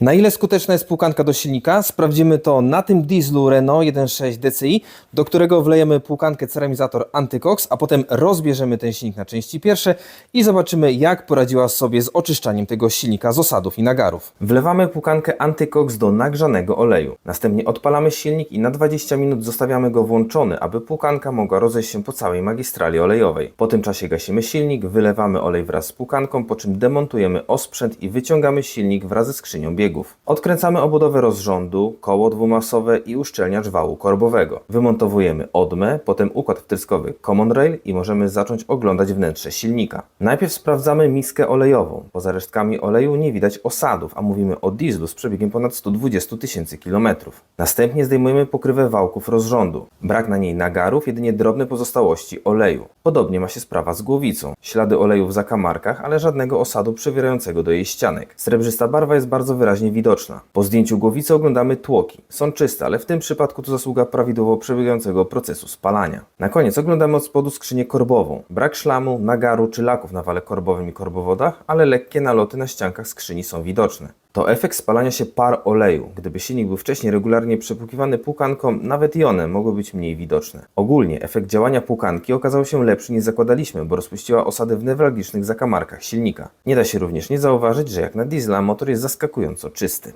Na ile skuteczna jest płukanka do silnika? Sprawdzimy to na tym dieslu Renault 1.6 DCI, do którego wlejemy płukankę ceramizator Antycox, a potem rozbierzemy ten silnik na części pierwsze i zobaczymy jak poradziła sobie z oczyszczaniem tego silnika z osadów i nagarów. Wlewamy płukankę Antycox do nagrzanego oleju. Następnie odpalamy silnik i na 20 minut zostawiamy go włączony, aby płukanka mogła rozejść się po całej magistrali olejowej. Po tym czasie gasimy silnik, wylewamy olej wraz z płukanką, po czym demontujemy osprzęt i wyciągamy silnik wraz ze skrzynią biegów. Odkręcamy obudowę rozrządu, koło dwumasowe i uszczelniacz wału korbowego. Wymontowujemy odmę, potem układ wtryskowy Common Rail i możemy zacząć oglądać wnętrze silnika. Najpierw sprawdzamy miskę olejową. Poza resztkami oleju nie widać osadów, a mówimy o dieslu z przebiegiem ponad 120 tysięcy kilometrów. Następnie zdejmujemy pokrywę wałków rozrządu. Brak na niej nagarów, jedynie drobne pozostałości oleju. Podobnie ma się sprawa z głowicą. Ślady oleju w zakamarkach, ale żadnego osadu przywierającego do jej ścianek. Srebrzysta barwa jest bardzo wyraźnie widoczna. Po zdjęciu głowicy oglądamy tłoki. Są czyste, ale w tym przypadku to zasługa prawidłowo przebiegającego procesu spalania. Na koniec oglądamy od spodu skrzynię korbową. Brak szlamu, nagaru czy laków na wale korbowym i korbowodach, ale lekkie naloty na ściankach skrzyni są widoczne. To efekt spalania się par oleju. Gdyby silnik był wcześniej regularnie przepłukiwany płukanką, nawet i one mogły być mniej widoczne. Ogólnie efekt działania płukanki okazał się lepszy niż zakładaliśmy, bo rozpuściła osady w newralgicznych zakamarkach silnika. Nie da się również nie zauważyć, że jak na diesla motor jest zaskakująco czysty.